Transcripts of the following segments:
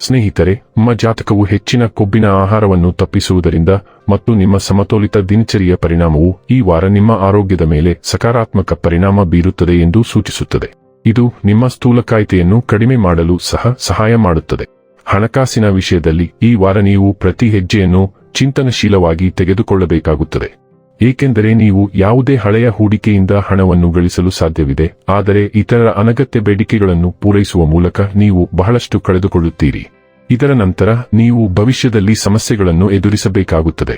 ಸ್ನೇಹಿತರೆ, ನಿಮ್ಮ ಜಾತಕವು ಹೆಚ್ಚಿನ ಕೊಬ್ಬಿನ ಆಹಾರವನ್ನು ತಪ್ಪಿಸುವುದರಿಂದ ಮತ್ತು ನಿಮ್ಮ ಸಮತೋಲಿತ ದಿನಚರಿಯ ಪರಿಣಾಮವು ಈ ವಾರ ನಿಮ್ಮ ಆರೋಗ್ಯದ ಮೇಲೆ ಸಕಾರಾತ್ಮಕ ಪರಿಣಾಮ ಬೀರುತ್ತದೆ ಎಂದು ಸೂಚಿಸುತ್ತದೆ. ಇದು ನಿಮ್ಮ ಸ್ಥೂಲಕಾಯಿತೆಯನ್ನು ಕಡಿಮೆ ಮಾಡಲು ಸಹ ಸಹಾಯ ಮಾಡುತ್ತದೆ. ಹಣಕಾಸಿನ ವಿಷಯದಲ್ಲಿ ಈ ವಾರ ನೀವು ಪ್ರತಿ ಹೆಜ್ಜೆಯನ್ನು ಚಿಂತನಶೀಲವಾಗಿ ತೆಗೆದುಕೊಳ್ಳಬೇಕಾಗುತ್ತದೆ. ಏಕೆಂದರೆ ನೀವು ಯಾವುದೇ ಹಳೆಯ ಹೂಡಿಕೆಯಿಂದ ಹಣವನ್ನು ಗಳಿಸಲು ಸಾಧ್ಯವಿದೆ, ಆದರೆ ಇತರರ ಅನಗತ್ಯ ಬೇಡಿಕೆಗಳನ್ನು ಪೂರೈಸುವ ಮೂಲಕ ನೀವು ಬಹಳಷ್ಟು ಕಳೆದುಕೊಳ್ಳುತ್ತೀರಿ. ಇದರ ನಂತರ ನೀವು ಭವಿಷ್ಯದಲ್ಲಿ ಸಮಸ್ಯೆಗಳನ್ನು ಎದುರಿಸಬೇಕಾಗುತ್ತದೆ.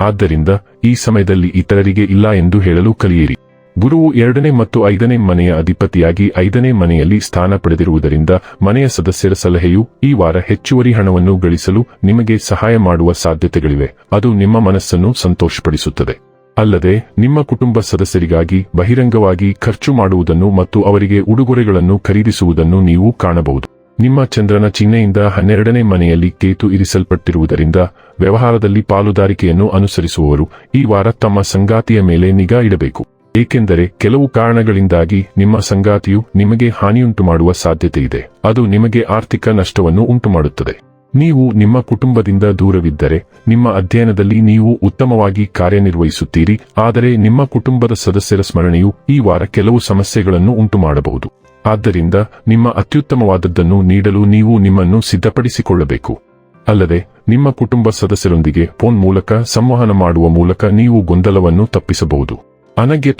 ಆದ್ದರಿಂದ ಈ ಸಮಯದಲ್ಲಿ ಇತರರಿಗೆ ಇಲ್ಲ ಎಂದು ಹೇಳಲು ಕಲಿಯಿರಿ. ಗುರುವು ಎರಡನೇ ಮತ್ತು ಐದನೇ ಮನೆಯ ಅಧಿಪತಿಯಾಗಿ ಐದನೇ ಮನೆಯಲ್ಲಿ ಸ್ಥಾನ ಪಡೆದಿರುವುದರಿಂದ ಮನೆಯ ಸದಸ್ಯರ ಸಲಹೆಯು ಈ ವಾರ ಹೆಚ್ಚುವರಿ ಹಣವನ್ನು ಗಳಿಸಲು ನಿಮಗೆ ಸಹಾಯ ಮಾಡುವ ಸಾಧ್ಯತೆಗಳಿವೆ. ಅದು ನಿಮ್ಮ ಮನಸ್ಸನ್ನು ಸಂತೋಷಪಡಿಸುತ್ತದೆ. ಅಲ್ಲದೆ ನಿಮ್ಮ ಕುಟುಂಬ ಸದಸ್ಯರಿಗಾಗಿ ಬಹಿರಂಗವಾಗಿ ಖರ್ಚು ಮಾಡುವುದನ್ನು ಮತ್ತು ಅವರಿಗೆ ಉಡುಗೊರೆಗಳನ್ನು ಖರೀದಿಸುವುದನ್ನು ನೀವು ಕಾಣಬಹುದು. ನಿಮ್ಮ ಚಂದ್ರನ ಚಿಹ್ನೆಯಿಂದ ಹನ್ನೆರಡನೇ ಮನೆಯಲ್ಲಿ ಕೇತು ಇರಿಸಲ್ಪಟ್ಟಿರುವುದರಿಂದ ವ್ಯವಹಾರದಲ್ಲಿ ಪಾಲುದಾರಿಕೆಯನ್ನು ಅನುಸರಿಸುವವರು ಈ ವಾರ ತಮ್ಮ ಸಂಗಾತಿಯ ಮೇಲೆ ನಿಗಾ ಇಡಬೇಕು. ಏಕೆಂದರೆ ಕೆಲವು ಕಾರಣಗಳಿಂದಾಗಿ ನಿಮ್ಮ ಸಂಗಾತಿಯು ನಿಮಗೆ ಹಾನಿಯುಂಟು ಮಾಡುವ ಸಾಧ್ಯತೆ ಇದೆ ಅದು ನಿಮಗೆ ಆರ್ಥಿಕ ನಷ್ಟವನ್ನು ಉಂಟುಮಾಡುತ್ತದೆ. ನೀವು ನಿಮ್ಮ ಕುಟುಂಬದಿಂದ ದೂರವಿದ್ದರೆ, ನಿಮ್ಮ ಅಧ್ಯಯನದಲ್ಲಿ ನೀವು ಉತ್ತಮವಾಗಿ ಕಾರ್ಯನಿರ್ವಹಿಸುತ್ತೀರಿ, ಆದರೆ ನಿಮ್ಮ ಕುಟುಂಬದ ಸದಸ್ಯರ ಸ್ಮರಣೆಯು ಈ ವಾರ ಕೆಲವು ಸಮಸ್ಯೆಗಳನ್ನು ಉಂಟುಮಾಡಬಹುದು. ಆದ್ದರಿಂದ ನಿಮ್ಮ ಅತ್ಯುತ್ತಮವಾದದ್ದನ್ನು ನೀಡಲು ನೀವು ನಿಮ್ಮನ್ನು ಸಿದ್ಧಪಡಿಸಿಕೊಳ್ಳಬೇಕು. ಅಲ್ಲದೆ, ನಿಮ್ಮ ಕುಟುಂಬ ಸದಸ್ಯರೊಂದಿಗೆ ಫೋನ್ ಮೂಲಕ, ಸಂವಹನ ಮಾಡುವ ಮೂಲಕ ನೀವು ಗೊಂದಲವನ್ನು ತಪ್ಪಿಸಬಹುದು.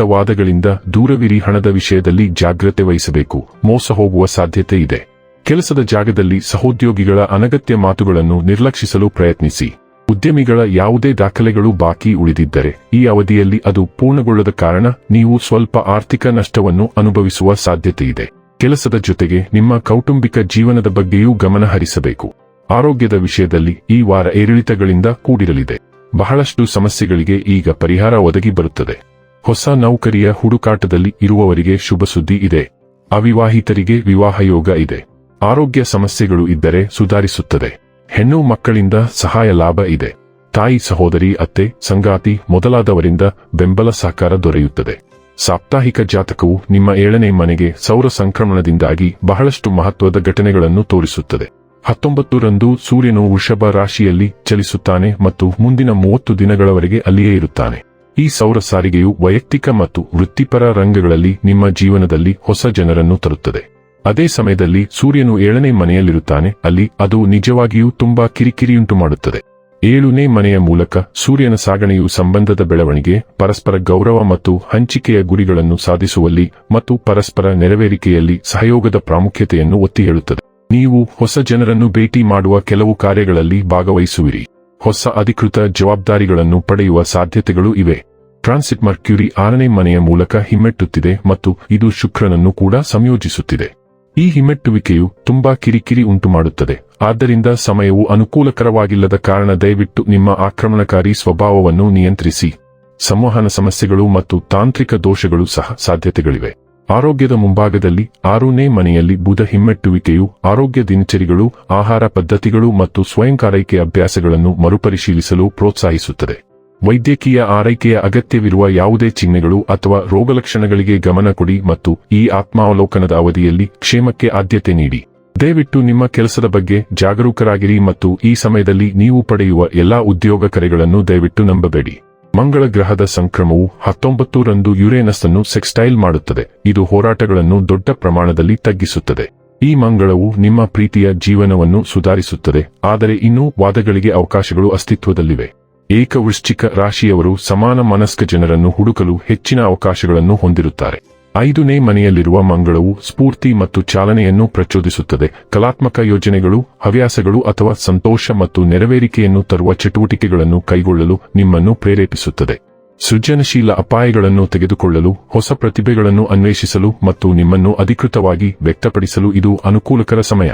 ವಾದಗಳಿಂದ ದೂರವಿರಿ, ಹಣದ ವಿಷಯದಲ್ಲಿ ಜಾಗ್ರತೆ ವಹಿಸಬೇಕು, ಮೋಸ ಹೋಗುವ ಸಾಧ್ಯತೆ ಇದೆ. ಕೆಲಸದ ಜಾಗದಲ್ಲಿ ಸಹೋದ್ಯೋಗಿಗಳ ಅನಗತ್ಯ ಮಾತುಗಳನ್ನು ನಿರ್ಲಕ್ಷಿಸಲು ಪ್ರಯತ್ನಿಸಿ. ಉದ್ಯಮಿಗಳ ಯಾವುದೇ ದಾಖಲೆಗಳು ಬಾಕಿ ಉಳಿದಿದ್ದರೆ, ಈ ಅವಧಿಯಲ್ಲಿ ಅದು ಪೂರ್ಣಗೊಳ್ಳದ ಕಾರಣ ನೀವು ಸ್ವಲ್ಪ ಆರ್ಥಿಕ ನಷ್ಟವನ್ನು ಅನುಭವಿಸುವ ಸಾಧ್ಯತೆಯಿದೆ. ಕೆಲಸದ ಜೊತೆಗೆ ನಿಮ್ಮ ಕೌಟುಂಬಿಕ ಜೀವನದ ಬಗ್ಗೆಯೂ ಗಮನ ಹರಿಸಬೇಕು. ಆರೋಗ್ಯದ ವಿಷಯದಲ್ಲಿ ಈ ವಾರ ಏರಿಳಿತಗಳಿಂದ ಕೂಡಿರಲಿದೆ. ಬಹಳಷ್ಟು ಸಮಸ್ಯೆಗಳಿಗೆ ಈಗ ಪರಿಹಾರ ಒದಗಿ ಬರುತ್ತದೆ. ಹೊಸ ನೌಕರಿಯ ಹುಡುಕಾಟದಲ್ಲಿ ಇರುವವರಿಗೆ ಶುಭ ಸುದ್ದಿ ಇದೆ. ಅವಿವಾಹಿತರಿಗೆ ವಿವಾಹ ಯೋಗ ಇದೆ. ಆರೋಗ್ಯ ಸಮಸ್ಯೆಗಳು ಇದ್ದರೆ ಸುಧಾರಿಸುತ್ತದೆ. ಹೆಣ್ಣು ಮಕ್ಕಳಿಂದ ಸಹಾಯ ಲಾಭ ಇದೆ. ತಾಯಿ, ಸಹೋದರಿ, ಅತ್ತೆ, ಸಂಗಾತಿ ಮೊದಲಾದವರಿಂದ ಬೆಂಬಲ ಸಹಕಾರ ದೊರೆಯುತ್ತದೆ. ಸಾಪ್ತಾಹಿಕ ಜಾತಕವು ನಿಮ್ಮ ಏಳನೇ ಮನೆಗೆ ಸೌರ ಸಂಕ್ರಮಣದಿಂದಾಗಿ ಬಹಳಷ್ಟು ಮಹತ್ವದ ಘಟನೆಗಳನ್ನು ತೋರಿಸುತ್ತದೆ. ಹತ್ತೊಂಬತ್ತರಂದು ಸೂರ್ಯನು ವೃಷಭ ರಾಶಿಯಲ್ಲಿ ಚಲಿಸುತ್ತಾನೆ ಮತ್ತು ಮುಂದಿನ ಮೂವತ್ತು ದಿನಗಳವರೆಗೆ ಅಲ್ಲಿಯೇ ಇರುತ್ತಾನೆ. ಈ ಸೌರ ಸಾರಿಗೆಯು ವೈಯಕ್ತಿಕ ಮತ್ತು ವೃತ್ತಿಪರ ರಂಗಗಳಲ್ಲಿ ನಿಮ್ಮ ಜೀವನದಲ್ಲಿ ಹೊಸ ಜನರನ್ನು ತರುತ್ತದೆ. ಅದೇ ಸಮಯದಲ್ಲಿ ಸೂರ್ಯನು ಏಳನೇ ಮನೆಯಲ್ಲಿರುತ್ತಾನೆ, ಅಲ್ಲಿ ಅದು ನಿಜವಾಗಿಯೂ ತುಂಬಾ ಕಿರಿಕಿರಿಯುಂಟು ಮಾಡುತ್ತದೆ. ಏಳನೇ ಮನೆಯ ಮೂಲಕ ಸೂರ್ಯನ ಸಾಗಣೆಯು ಸಂಬಂಧದ ಬೆಳವಣಿಗೆ, ಪರಸ್ಪರ ಗೌರವ ಮತ್ತು ಹಂಚಿಕೆಯ ಗುರಿಗಳನ್ನು ಸಾಧಿಸುವಲ್ಲಿ ಮತ್ತು ಪರಸ್ಪರ ನೆರವೇರಿಕೆಯಲ್ಲಿ ಸಹಯೋಗದ ಪ್ರಾಮುಖ್ಯತೆಯನ್ನು ಒತ್ತಿ ಹೇಳುತ್ತದೆ ನೀವು ಹೊಸ ಜನರನ್ನು ಭೇಟಿ ಮಾಡುವ ಕೆಲವು ಕಾರ್ಯಗಳಲ್ಲಿ ಭಾಗವಹಿಸುವಿರಿ. ಹೊಸ ಅಧಿಕೃತ ಜವಾಬ್ದಾರಿಗಳನ್ನು ಪಡೆಯುವ ಸಾಧ್ಯತೆಗಳು ಇವೆ. ಟ್ರಾನ್ಸಿಟ್ ಮರ್ಕ್ಯೂರಿ ಆರನೇ ಮನೆಯ ಮೂಲಕ ಹಿಮ್ಮೆಟ್ಟುತ್ತಿದೆ ಮತ್ತು ಇದು ಶುಕ್ರನನ್ನು ಕೂಡ ಸಂಯೋಜಿಸುತ್ತಿದೆ. ಈ ಹಿಮ್ಮೆಟ್ಟುವಿಕೆಯು ತುಂಬಾ ಕಿರಿಕಿರಿ ಉಂಟುಮಾಡುತ್ತದೆ. ಆದ್ದರಿಂದ ಸಮಯವು ಅನುಕೂಲಕರವಾಗಿಲ್ಲದ ಕಾರಣ ದಯವಿಟ್ಟು ನಿಮ್ಮ ಆಕ್ರಮಣಕಾರಿ ಸ್ವಭಾವವನ್ನು ನಿಯಂತ್ರಿಸಿ. ಸಂವಹನ ಸಮಸ್ಯೆಗಳು ಮತ್ತು ತಾಂತ್ರಿಕ ದೋಷಗಳು ಸಹ ಸಾಧ್ಯತೆಗಳಿವೆ. ಆರೋಗ್ಯದ ಮುಂಭಾಗದಲ್ಲಿ ಆರನೇ ಮನೆಯಲ್ಲಿ ಬುಧ ಹಿಮ್ಮೆಟ್ಟುವಿಕೆಯು ಆರೋಗ್ಯ ದಿನಚರಿಗಳು, ಆಹಾರ ಪದ್ಧತಿಗಳು ಮತ್ತು ಸ್ವಯಂಕಾರೈಕೆ ಅಭ್ಯಾಸಗಳನ್ನು ಮರುಪರಿಶೀಲಿಸಲು ಪ್ರೋತ್ಸಾಹಿಸುತ್ತದೆ. ವೈದ್ಯಕೀಯ ಆರೈಕೆಯ ಅಗತ್ಯವಿರುವ ಯಾವುದೇ ಚಿಹ್ನೆಗಳು ಅಥವಾ ರೋಗಲಕ್ಷಣಗಳಿಗೆ ಗಮನ ಕೊಡಿ ಮತ್ತು ಈ ಆತ್ಮಾವಲೋಕನದ ಅವಧಿಯಲ್ಲಿ ಕ್ಷೇಮಕ್ಕೆ ಆದ್ಯತೆ ನೀಡಿ. ದಯವಿಟ್ಟು ನಿಮ್ಮ ಕೆಲಸದ ಬಗ್ಗೆ ಜಾಗರೂಕರಾಗಿರಿ ಮತ್ತು ಈ ಸಮಯದಲ್ಲಿ ನೀವು ಪಡೆಯುವ ಎಲ್ಲಾ ಉದ್ಯೋಗ ಕರೆಗಳನ್ನು ದಯವಿಟ್ಟು ನಂಬಬೇಡಿ. ಮಂಗಳ ಗ್ರಹದ ಸಂಕ್ರಮವು ಹತ್ತೊಂಬತ್ತರಂದು ಯುರೇನಸ್ ಅನ್ನು ಸೆಕ್ಸ್ಟೈಲ್ ಮಾಡುತ್ತದೆ. ಇದು ಹೋರಾಟಗಳನ್ನು ದೊಡ್ಡ ಪ್ರಮಾಣದಲ್ಲಿ ತಗ್ಗಿಸುತ್ತದೆ. ಈ ಮಂಗಳವು ನಿಮ್ಮ ಪ್ರೀತಿಯ ಜೀವನವನ್ನು ಸುಧಾರಿಸುತ್ತದೆ. ಆದರೆ ಇನ್ನೂ ವಾದಗಳಿಗೆ ಅವಕಾಶಗಳು ಅಸ್ತಿತ್ವದಲ್ಲಿವೆ. ಏಕವೃಶ್ಚಿಕ ರಾಶಿಯವರು ಸಮಾನ ಮನಸ್ಕ ಜನರನ್ನು ಹುಡುಕಲು ಹೆಚ್ಚಿನ ಅವಕಾಶಗಳನ್ನು ಹೊಂದಿರುತ್ತಾರೆ. ಐದನೇ ಮನೆಯಲ್ಲಿರುವ ಮಂಗಳವು ಸ್ಫೂರ್ತಿ ಮತ್ತು ಚಾಲನೆಯನ್ನು ಪ್ರಚೋದಿಸುತ್ತದೆ. ಕಲಾತ್ಮಕ ಯೋಜನೆಗಳು, ಹವ್ಯಾಸಗಳು ಅಥವಾ ಸಂತೋಷ ಮತ್ತು ನೆರವೇರಿಕೆಯನ್ನು ತರುವ ಚಟುವಟಿಕೆಗಳನ್ನು ಕೈಗೊಳ್ಳಲು ನಿಮ್ಮನ್ನು ಪ್ರೇರೇಪಿಸುತ್ತದೆ. ಸೃಜನಶೀಲ ಅಪಾಯಗಳನ್ನು ತೆಗೆದುಕೊಳ್ಳಲು, ಹೊಸ ಪ್ರತಿಭೆಗಳನ್ನು ಅನ್ವೇಷಿಸಲು ಮತ್ತು ನಿಮ್ಮನ್ನು ಅಧಿಕೃತವಾಗಿ ವ್ಯಕ್ತಪಡಿಸಲು ಇದು ಅನುಕೂಲಕರ ಸಮಯ.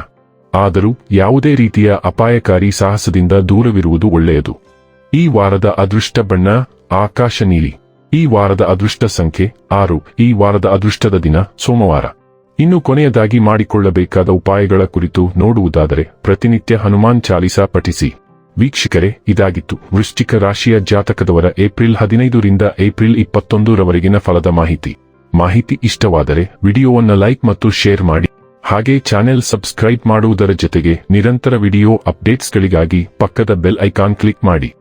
ಆದರೂ ಯಾವುದೇ ರೀತಿಯ ಅಪಾಯಕಾರಿ ಸಾಹಸದಿಂದ ದೂರವಿರುವುದು ಒಳ್ಳೆಯದು. ಈ ವಾರದ ಅದೃಷ್ಟ ಬಣ್ಣ, ಆಕಾಶ ನೀಲಿ. ಈ ವಾರದ ಅದೃಷ್ಟ ಸಂಖ್ಯೆ, ಆರು. ಈ ವಾರದ ಅದೃಷ್ಟದ ದಿನ, ಸೋಮವಾರ. ಇನ್ನು ಕೊನೆಯದಾಗಿ ಮಾಡಿಕೊಳ್ಳಬೇಕಾದ ಉಪಾಯಗಳ ಕುರಿತು ನೋಡುವುದಾದರೆ, ಪ್ರತಿನಿತ್ಯ ಹನುಮಾನ್ ಚಾಲಿಸಾ ಪಠಿಸಿ. ವೀಕ್ಷಕರೇ, ಇದಾಗಿತ್ತು. ವೃಶ್ಚಿಕ ರಾಶಿಯ ಜಾತಕದವರ ಏಪ್ರಿಲ್ ಹದಿನೈದರಿಂದ ಏಪ್ರಿಲ್ ಇಪ್ಪತ್ತೊಂದರವರೆಗಿನ ಫಲದ ಮಾಹಿತಿ. ಮಾಹಿತಿ ಇಷ್ಟವಾದರೆ, ವಿಡಿಯೋವನ್ನು ಲೈಕ್ ಮತ್ತು ಶೇರ್ ಮಾಡಿ. ಹಾಗೆ ಚಾನೆಲ್ ಸಬ್ಸ್ಕ್ರೈಬ್ ಮಾಡುವುದರ ಜೊತೆಗೆ ನಿರಂತರ ವಿಡಿಯೋ ಅಪ್ಡೇಟ್ಸ್ಗಳಿಗಾಗಿ ಪಕ್ಕದ ಬೆಲ್ ಐಕಾನ್ ಕ್ಲಿಕ್ ಮಾಡಿ.